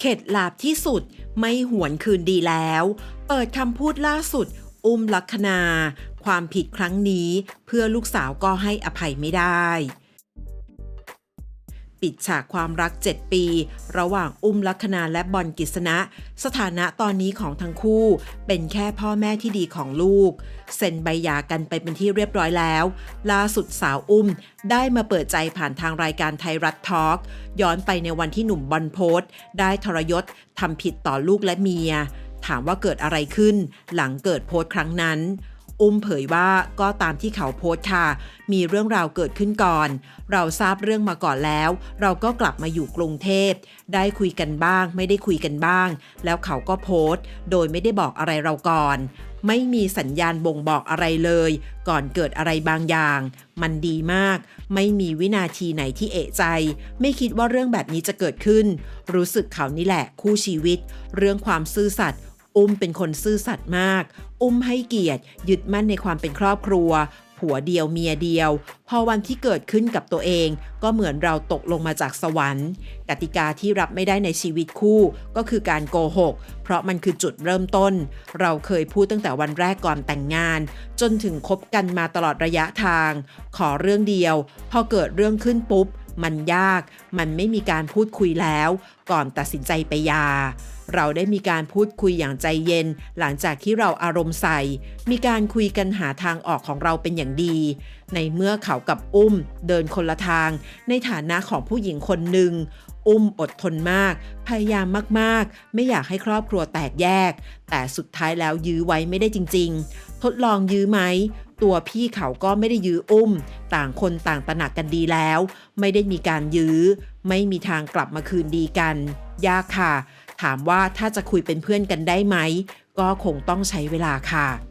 เข็ดหลาบที่สุดไม่หวนคืนดีแล้ว เปิดคำพูดล่าสุด อุ้มลักนา ความผิดครั้งนี้เพื่อลูกสาวก็ให้อภัยไม่ได้ ปิดฉากความรัก 7 ปี ระหว่างอุ้มลัคนาและบอลกิษณะ สถานะตอนนี้ของทั้งคู่ เป็นแค่พ่อแม่ที่ดีของลูก เซ็นใบหย่ากันไปเป็นที่เรียบร้อยแล้ว ล่าสุดสาวอุ้มได้มาเปิดใจผ่านทางรายการไทยรัฐทอล์กย้อนไปในวันที่หนุ่มบอลโพสต์ได้ทรยศทำผิดต่อลูกและเมีย ถามว่าเกิดอะไรขึ้น หลังเกิดโพสต์ครั้งนั้น อุ้มเผยว่าก็ตามที่เขาโพสต์ค่ะ มีเรื่องราวเกิดขึ้นก่อน เราทราบเรื่องมาก่อนแล้ว เราก็กลับมาอยู่กรุงเทพ ได้คุยกันบ้าง ไม่ได้คุยกันบ้าง แล้วเขาก็โพสต์ โดยไม่ได้บอกอะไรเราก่อน ไม่มีสัญญาณบ่งบอกอะไรเลย ก่อนเกิดอะไรบางอย่าง มันดีมาก ไม่มีวินาทีไหนที่เอะใจ ไม่คิดว่าเรื่องแบบนี้จะเกิดขึ้น รู้สึกเขานี่แหละคู่ชีวิต เรื่องความซื่อสัตย์ อุ้มเป็นคนซื่อสัตย์มาก อุ้มให้เกียรติยึดมั่นในความเป็นครอบครัว ผัวเดียวเมียเดียว พอวันที่เกิดขึ้นกับตัวเอง ก็เหมือนเราตกลงมาจากสวรรค์ กติกาที่รับไม่ได้ในชีวิตคู่ก็คือการโกหก เพราะมันคือจุดเริ่มต้น เราเคยพูดตั้งแต่วันแรกก่อนแต่งงาน จนถึงคบกันมาตลอดระยะทาง ขอเรื่องเดียว พอเกิดเรื่องขึ้นปุ๊บมันยาก มันไม่มีการพูดคุยแล้ว ก่อนตัดสินใจไปยา เราได้มีการพูดคุยอย่างใจเย็น หลังจากที่เราอารมณ์ใส่ มีการคุยกันหาทางออกของเราเป็นอย่างดี ในเมื่อเขากับอุ้มเดินคนละทาง ในฐานะของผู้หญิงคนหนึ่งอุ้มอดทนมาก พยายามมากๆ ไม่อยากให้ครอบครัวแตกแยก แต่สุดท้ายแล้วยื้อไว้ไม่ได้จริง ๆ ทดลองยื้อไหม ตัวพี่เขาก็ไม่ได้ยื้ออุ้ม ต่างคนต่างตระหนักกันดีแล้ว ไม่ได้มีการยื้อ ไม่มีทางกลับมาคืนดีกัน ยากค่ะ ถามว่าถ้าจะคุยเป็นเพื่อนกันได้ไหม ก็คงต้องใช้เวลาค่ะ